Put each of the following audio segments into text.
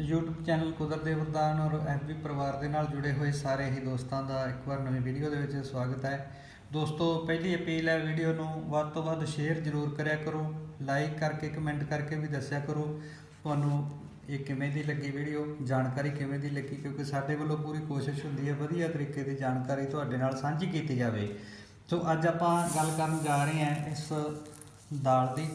YouTube channel ਕੁਦਰਤ ਦੇ ਵਰਦਾਨ ਔਰ ਐਫਬੀ ਪਰਿਵਾਰ ਦੇ ਨਾਲ ਜੁੜੇ ਹੋਏ ਸਾਰੇ ਹੀ ਦੋਸਤਾਂ ਦਾ ਇੱਕ ਵਾਰ ਨਵੀਂ ਵੀਡੀਓ ਦੇ ਵਿੱਚ ਸਵਾਗਤ ਹੈ। ਦੋਸਤੋ, ਪਹਿਲੀ ਅਪੀਲ ਹੈ ਵੀਡੀਓ ਨੂੰ ਵੱਧ ਤੋਂ ਵੱਧ ਸ਼ੇਅਰ ਜ਼ਰੂਰ ਕਰਿਆ ਕਰੋ ਲਾਈਕ ਕਰਕੇ ਕਮੈਂਟ ਕਰਕੇ ਵੀ ਦੱਸਿਆ ਕਰੋ। ਤੁਹਾਨੂੰ ਇਹ ਕਿਵੇਂ ਦੀ ਲੱਗੀ ਵੀਡੀਓ ਜਾਣਕਾਰੀ ਕਿਵੇਂ ਦੀ ਲੱਗੀ, ਕਿਉਂਕਿ ਸਾਡੇ ਵੱਲੋਂ ਪੂਰੀ ਕੋਸ਼ਿਸ਼ ਹੁੰਦੀ ਹੈ ਵਧੀਆ ਤਰੀਕੇ ਦੀ ਜਾਣਕਾਰੀ ਤੁਹਾਡੇ ਨਾਲ ਸਾਂਝੀ ਕੀਤੀ ਜਾਵੇ। ਸੋ, ਅੱਜ ਆਪਾਂ ਗੱਲ ਕਰਨ ਜਾ ਰਹੇ ਹਾਂ ਇਸ ਦਾਲ ਦੀ।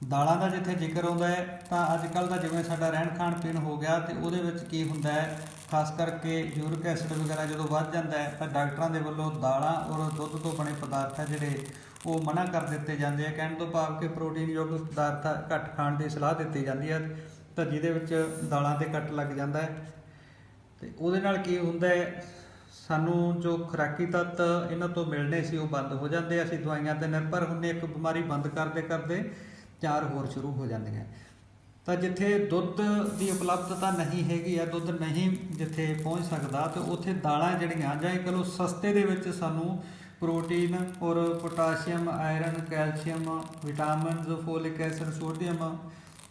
ਦਾਲਾਂ ਦਾ ਜਿੱਥੇ ਜ਼ਿਕਰ ਆਉਂਦਾ ਹੈ, ਤਾਂ ਅੱਜ ਕੱਲ ਦਾ ਜਿਵੇਂ ਸਾਡਾ ਰਹਿਣ ਖਾਣ ਪੀਣ ਹੋ ਗਿਆ ਤੇ ਉਹਦੇ ਵਿੱਚ ਕੀ ਹੁੰਦਾ ਹੈ, ਖਾਸ ਕਰਕੇ ਯੂਰਿਕ ਐਸਿਡ ਵਗੈਰਾ ਜਦੋਂ ਵੱਧ ਜਾਂਦਾ ਹੈ, ਤਾਂ ਡਾਕਟਰਾਂ ਦੇ ਵੱਲੋਂ ਦਾਲਾਂ ਔਰ ਦੁੱਧ ਤੋਂ ਬਣੇ ਪਦਾਰਥ ਆ ਜਿਹੜੇ ਉਹ ਮਨਾ ਕਰ ਦਿੱਤੇ ਜਾਂਦੇ ਆ, ਕਹਿਣ ਤੋਂ ਭਾਵ ਕਿ ਪ੍ਰੋਟੀਨ ਯੁਕਤ ਪਦਾਰਥ ਘੱਟ ਖਾਣ ਦੀ ਸਲਾਹ ਦਿੱਤੀ ਜਾਂਦੀ ਹੈ, ਤਾਂ ਜਿਹਦੇ ਵਿੱਚ ਦਾਲਾਂ ਤੇ ਕੱਟ ਲੱਗ ਜਾਂਦਾ ਹੈ। ਤੇ ਉਹਦੇ ਨਾਲ ਕੀ ਹੁੰਦਾ ਹੈ, ਸਾਨੂੰ ਜੋ ਖੁਰਾਕੀ ਤੱਤ ਇਹਨਾਂ ਤੋਂ ਮਿਲਣੇ ਸੀ ਉਹ ਬੰਦ ਹੋ ਜਾਂਦੇ ਅਸੀਂ ਦਵਾਈਆਂ ਤੇ ਨਿਰਭਰ ਹੁੰਨੇ ਇੱਕ ਬਿਮਾਰੀ ਬੰਦ ਕਰਦੇ ਕਰਦੇ ਚਾਰ ਹੋਰ ਸ਼ੁਰੂ ਹੋ ਜਾਂਦੀਆਂ। ਤਾਂ ਜਿੱਥੇ ਦੁੱਧ ਦੀ ਉਪਲਬਧਤਾ ਨਹੀਂ ਹੈਗੀ ਆ ਦੁੱਧ ਨਹੀਂ ਜਿੱਥੇ ਪਹੁੰਚ ਸਕਦਾ, ਤੇ ਉੱਥੇ ਦਾਲਾਂ ਜਿਹੜੀਆਂ ਜਾਂ ਇਹ ਕਹੋ ਸਸਤੇ ਦੇ ਵਿੱਚ ਸਾਨੂੰ ਪ੍ਰੋਟੀਨ ਔਰ potassium, iron, calcium, vitamins, folic acid, sodium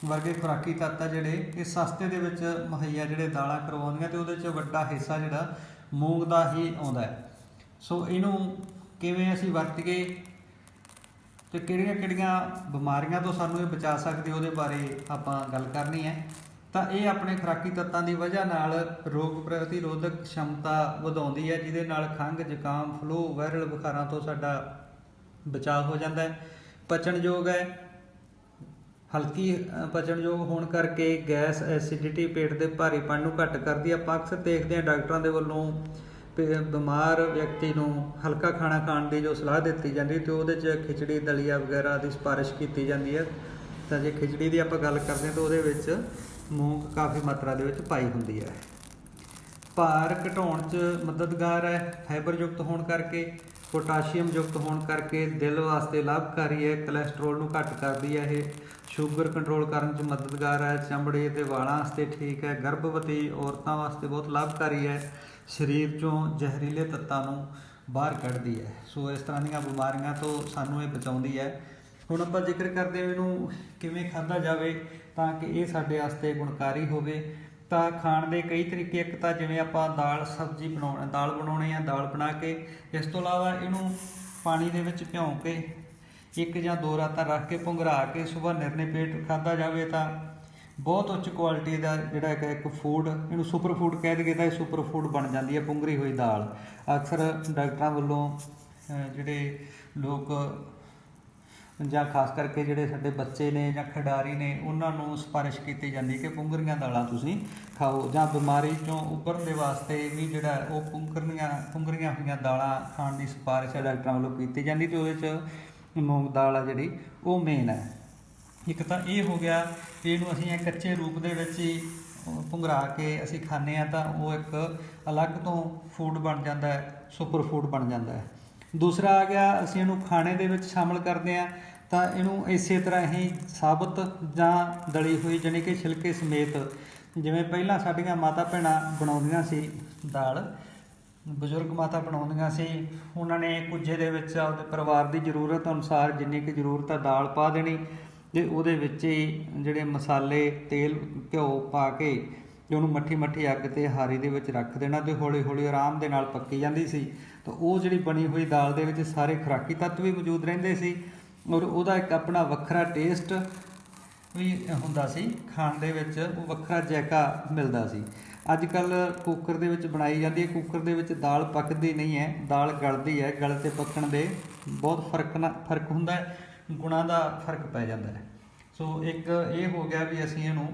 ਵਰਗੇ ਖੁਰਾਕੀ ਤੱਤ ਆ ਜਿਹੜੇ ਇਹ ਸਸਤੇ ਦੇ ਵਿੱਚ ਮੁਹੱਈਆ ਜਿਹੜੇ ਦਾਲਾਂ ਕਰਵਾਉਂਦੀਆਂ ਤੇ ਉਹਦੇ 'ਚ ਵੱਡਾ ਹਿੱਸਾ ਜਿਹੜਾ ਮੂੰਗ ਦਾ ਹੀ ਆਉਂਦਾ ਹੈ। ਸੋ ਇਹਨੂੰ ਕਿਵੇਂ ਅਸੀਂ ਵਰਤੀਏ ਤੇ ਕਿਹੜੀਆਂ-ਕਿਹੜੀਆਂ ਬਿਮਾਰੀਆਂ ਤੋਂ ਸਾਨੂੰ ਇਹ ਬਚਾ ਸਕਦੇ, ਉਹਦੇ ਬਾਰੇ ਆਪਾਂ ਗੱਲ ਕਰਨੀ ਹੈ। ਤਾਂ ਇਹ ਆਪਣੇ ਖਰਾਕੀ ਤੱਤਾਂ ਦੀ ਵਜ੍ਹਾ ਨਾਲ ਰੋਗ ਪ੍ਰਤੀਰੋਧਕ ਸ਼ਮਤਾ ਵਧਾਉਂਦੀ ਹੈ, ਜਿਹਦੇ ਨਾਲ ਖੰਗ ਜ਼ੁਕਾਮ, ਫਲੂ, ਵਾਇਰਲ ਬੁਖਾਰਾਂ ਤੋਂ ਸਾਡਾ ਬਚਾਅ ਹੋ ਜਾਂਦਾ ਹੈ। ਪਚਣਯੋਗ ਹੈ। ਹਲਕੀ ਪਚਣਯੋਗ ਹੋਣ ਕਰਕੇ ਗੈਸ ਐਸਿਡਿਟੀ ਪੇਟ ਦੇ ਭਾਰੀਪਣ ਨੂੰ ਘੱਟ ਕਰਦੀ ਹੈ। ਆਪਾਂ ਅਕਸਰ ਦੇਖਦੇ ਹਾਂ ਡਾਕਟਰਾਂ ਦੇ ਵੱਲੋਂ ਬਿਮਾਰ ਵਿਅਕਤੀ ਨੂੰ ਹਲਕਾ ਖਾਣਾ ਖਾਣ ਦੀ ਜੋ ਸਲਾਹ ਦਿੱਤੀ ਜਾਂਦੀ ਤੇ ਉਹਦੇ 'ਚ ਖਿਚੜੀ, ਦਲੀਆ ਵਗੈਰਾ ਦੀ ਸਿਫਾਰਿਸ਼ ਕੀਤੀ ਜਾਂਦੀ ਹੈ। ਤਾਂ ਜੇ ਖਿਚੜੀ ਦੀ ਆਪਾਂ ਗੱਲ ਕਰਦੇ ਹਾਂ ਤਾਂ ਉਹਦੇ ਵਿੱਚ ਮੂੰਗ ਕਾਫੀ ਮਾਤਰਾ ਦੇ ਵਿੱਚ ਪਾਈ ਹੁੰਦੀ ਹੈ। ਭਾਰ ਘਟਾਉਣ 'ਚ ਮਦਦਗਾਰ ਹੈ, ਫਾਈਬਰ ਯੁਕਤ ਹੋਣ ਕਰਕੇ, ਪੋਟਾਸ਼ੀਅਮ ਯੁਕਤ ਹੋਣ ਕਰਕੇ ਦਿਲ ਵਾਸਤੇ ਲਾਭਕਾਰੀ ਹੈ, ਕੋਲੇਸਟ੍ਰੋਲ ਨੂੰ ਘੱਟ ਕਰਦੀ ਹੈ ਇਹ। ਸ਼ੂਗਰ ਕੰਟਰੋਲ ਕਰਨ 'ਚ ਮਦਦਗਾਰ ਹੈ, ਚਮੜੀ ਤੇ ਵਾਲਾਂ ਵਾਸਤੇ ਠੀਕ ਹੈ, ਗਰਭਵਤੀ ਔਰਤਾਂ ਵਾਸਤੇ ਬਹੁਤ ਲਾਭਕਾਰੀ ਹੈ। ਸਰੀਰ 'ਚੋਂ ਜ਼ਹਿਰੀਲੇ ਤੱਤਾਂ ਨੂੰ ਬਾਹਰ ਕੱਢਦੀ ਹੈ। ਸੋ ਇਸ ਤਰ੍ਹਾਂ ਦੀਆਂ ਬਿਮਾਰੀਆਂ ਤੋਂ ਸਾਨੂੰ ਇਹ ਬਚਾਉਂਦੀ ਹੈ। ਹੁਣ ਆਪਾਂ ਜ਼ਿਕਰ ਕਰਦੇ ਹਾਂ ਇਹਨੂੰ ਕਿਵੇਂ ਖਾਧਾ ਜਾਵੇ ਤਾਂ ਕਿ ਇਹ ਸਾਡੇ ਵਾਸਤੇ ਗੁਣਕਾਰੀ ਹੋਵੇ। ਤਾਂ ਖਾਣ ਦੇ ਕਈ ਤਰੀਕੇ ਇੱਕ ਤਾਂ ਜਿਵੇਂ ਆਪਾਂ ਦਾਲ, ਸਬਜ਼ੀ ਬਣਾਉਣਾ, ਦਾਲ ਬਣਾਉਣੀ ਆ, ਦਾਲ ਬਣਾ ਕੇ ਇਸ ਤੋਂ ਇਲਾਵਾ ਇਹਨੂੰ ਪਾਣੀ ਦੇ ਵਿੱਚ ਭਿਉਂ ਕੇ ਇੱਕ ਜਾਂ ਦੋ ਰਾਤਾਂ ਰੱਖ ਕੇ ਪੁੰਗਰਾ ਕੇ ਸਵੇਰ ਨਿਰਨੇ ਪੇਟ ਖਾਧਾ ਜਾਵੇ ਤਾਂ ਬਹੁਤ ਉੱਚ ਕੁਆਲਿਟੀ ਦਾ ਜਿਹੜਾ ਹੈਗਾ ਇੱਕ ਫੂਡ ਇਹਨੂੰ ਸੁਪਰ ਫੂਡ ਕਹਿ ਦਈਏ ਤਾਂ ਇਹ ਸੁਪਰ ਫੂਡ ਬਣ ਜਾਂਦੀ ਹੈ, ਪੁੰਗਰੀ ਹੋਈ ਦਾਲ। ਅਕਸਰ ਡਾਕਟਰਾਂ ਵੱਲੋਂ ਜਿਹੜੇ ਲੋਕ ਜਾਂ ਖਾਸ ਕਰਕੇ ਜਿਹੜੇ ਸਾਡੇ ਬੱਚੇ ਨੇ ਜਾਂ ਖਿਡਾਰੀ ਨੇ, ਉਹਨਾਂ ਨੂੰ ਸਿਫਾਰਿਸ਼ ਕੀਤੀ ਜਾਂਦੀ ਕਿ ਪੁੰਗਰੀਆਂ ਦਾਲਾਂ ਤੁਸੀਂ ਖਾਓ ਜਾਂ ਬਿਮਾਰੀ ਚੋਂ ਉੱਭਰਨ ਦੇ ਵਾਸਤੇ ਵੀ ਜਿਹੜਾ ਉਹ ਪੁੰਗਰੀਆਂ ਪੁੰਗਰੀਆਂ ਹੋਈਆਂ ਦਾਲਾਂ ਖਾਣ ਦੀ ਸਿਫਾਰਿਸ਼ ਹੈ ਡਾਕਟਰਾਂ ਵੱਲੋਂ ਕੀਤੀ ਜਾਂਦੀ ਤੇ ਉਹਦੇ 'ਚ ਮੂੰਗ ਦਾਲ ਆ ਜਿਹੜੀ, ਉਹ ਮੇਨ ਹੈ। ਇੱਕ ਤਾਂ ਇਹ ਹੋ ਗਿਆ ਕਿ ਇਹਨੂੰ ਅਸੀਂ ਇਹ ਕੱਚੇ ਰੂਪ ਦੇ ਵਿੱਚ ਹੀ ਅਹ, ਕੇ ਅਸੀਂ ਖਾਂਦੇ ਆ ਤਾਂ ਉਹ ਇੱਕ ਅਲੱਗ ਤੋਂ ਫੂਡ ਬਣ ਜਾਂਦਾ ਹੈ ਸੁਪਰ ਫੂਡ ਬਣ ਜਾਂਦਾ ਹੈ। ਦੂਸਰਾ ਆ ਗਿਆ ਅਸੀਂ ਇਹਨੂੰ ਖਾਣੇ ਦੇ ਵਿੱਚ ਸ਼ਾਮਲ ਕਰਦੇ ਆ ਤਾਂ ਇਹਨੂੰ ਇਸੇ ਤਰ੍ਹਾਂ ਹੀ ਸਾਬਤ ਜਾਂ ਦਲੀ ਹੋਈ ਜਾਣੀ ਕਿ ਛਿਲਕੇ ਸਮੇਤ ਜਿਵੇਂ ਪਹਿਲਾਂ ਸਾਡੀਆਂ ਮਾਤਾ ਭੈਣਾਂ ਬਣਾਉਂਦੀਆਂ ਸੀ ਦਾਲ ਬਜ਼ੁਰਗ ਮਾਤਾ ਬਣਾਉਂਦੀਆਂ ਸੀ ਉਹਨਾਂ ਨੇ ਕੁੱਜੇ ਦੇ ਵਿੱਚ ਆਪਦੇ ਪਰਿਵਾਰ ਦੀ ਜ਼ਰੂਰਤ ਅਨੁਸਾਰ ਜਿੰਨੀ ਕੁ ਜ਼ਰੂਰਤ ਆ ਦਾਲ ਪਾ ਦੇਣੀ ਤੇ ਉਹਦੇ ਵਿੱਚ ਹੀ ਜਿਹੜੇ ਮਸਾਲੇ, ਤੇਲ, ਘਿਓ ਪਾ ਕੇ ਤੇ ਉਹਨੂੰ ਮੱਠੀ ਮੱਠੀ ਅੱਗ ਤੇ ਹਾਰੀ ਦੇ ਵਿੱਚ ਰੱਖ ਦੇਣਾ ਤੇ ਹੌਲੀ ਹੌਲੀ ਆਰਾਮ ਦੇ ਨਾਲ ਪੱਕੀ ਜਾਂਦੀ ਸੀ। ਤਾਂ ਉਹ ਜਿਹੜੀ ਬਣੀ ਹੋਈ ਦਾਲ ਦੇ ਵਿੱਚ ਸਾਰੇ ਖੁਰਾਕੀ ਤੱਤ ਵੀ ਮੌਜੂਦ ਰਹਿੰਦੇ ਸੀ ਔਰ ਉਹਦਾ ਇੱਕ ਆਪਣਾ ਵੱਖਰਾ ਟੇਸਟ ਵੀ ਹੁੰਦਾ ਸੀ। ਖਾਣ ਦੇ ਵਿੱਚ ਉਹ ਵੱਖਰਾ ਜ਼ੈਕਾ ਮਿਲਦਾ ਸੀ। ਅੱਜ ਕੱਲ ਕੁੱਕਰ ਦੇ ਵਿੱਚ ਬਣਾਈ ਜਾਂਦੀ ਹੈ। ਕੁੱਕਰ ਦੇ ਵਿੱਚ ਦਾਲ ਪੱਕਦੀ ਨਹੀਂ ਹੈ। ਦਾਲ ਗਲਦੀ ਹੈ। ਗਲ ਤੇ ਪੱਕਣ ਦੇ ਬਹੁਤ ਫ਼ਰਕ ਨਾ, ਫ਼ਰਕ ਹੁੰਦਾ ਹੈ। ਗੁਣਾ ਦਾ ਫ਼ਰਕ ਪੈ ਜਾਂਦਾ ਹੈ। ਸੋ ਇੱਕ ਇਹ ਹੋ ਗਿਆ ਵੀ ਅਸੀਂ ਇਹਨੂੰ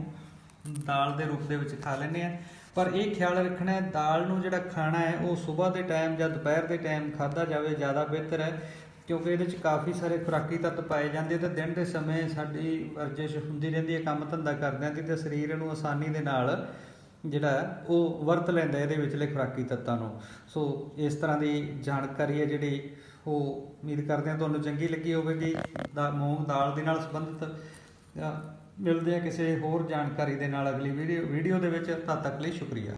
ਦਾਲ ਦੇ ਰੂਪ ਦੇ ਵਿੱਚ ਖਾ ਲੈਂਦੇ ਆ ਪਰ ਇਹ ਖਿਆਲ ਰੱਖਣਾ ਹੈ, ਦਾਲ ਨੂੰ ਜਿਹੜਾ ਖਾਣਾ ਹੈ, ਉਹ ਸਵੇਰ ਦੇ ਟਾਈਮ ਜਾਂ ਦੁਪਹਿਰ ਦੇ ਟਾਈਮ ਖਾਧਾ ਜਾਵੇ, ਜ਼ਿਆਦਾ ਬਿਹਤਰ ਹੈ। ਕਿਉਂਕਿ ਇਹਦੇ ਵਿੱਚ ਕਾਫੀ ਸਾਰੇ ਖੁਰਾਕੀ ਤੱਤ ਪਾਏ ਜਾਂਦੇ ਤੇ ਦਿਨ ਦੇ ਸਮੇਂ ਸਾਡੀ ਵਰਜਿਸ਼ ਹੁੰਦੀ ਰਹਿੰਦੀ ਹੈ, ਕੰਮ ਧੰਦਾ ਕਰਦਿਆਂ ਦੀ ਤੇ ਸਰੀਰ ਇਹਨੂੰ ਆਸਾਨੀ ਦੇ ਨਾਲ ਜਿਹੜਾ ਉਹ ਵਰਤ ਲੈਂਦਾ ਇਹਦੇ ਵਿਚਲੇ ਖੁਰਾਕੀ ਤੱਤਾਂ ਨੂੰ। ਸੋ ਇਸ ਤਰ੍ਹਾਂ ਦੀ ਜਾਣਕਾਰੀ ਹੈ ਜਿਹੜੀ ਉਹ ਉਮੀਦ ਕਰਦੇ ਹਾਂ ਤੁਹਾਨੂੰ ਚੰਗੀ ਲੱਗੀ ਹੋਵੇਗੀ ਦਾ ਮੂੰਗ ਦਾਲ ਦੇ ਨਾਲ ਸੰਬੰਧਿਤ ਮਿਲਦੇ ਆ ਕਿਸੇ ਹੋਰ ਜਾਣਕਾਰੀ ਦੇ ਨਾਲ ਅਗਲੀ ਵੀਡੀਓ ਵੀਡੀਓ ਦੇ ਵਿੱਚ, ਤਦ ਤੱਕ ਲਈ ਸ਼ੁਕਰੀਆ।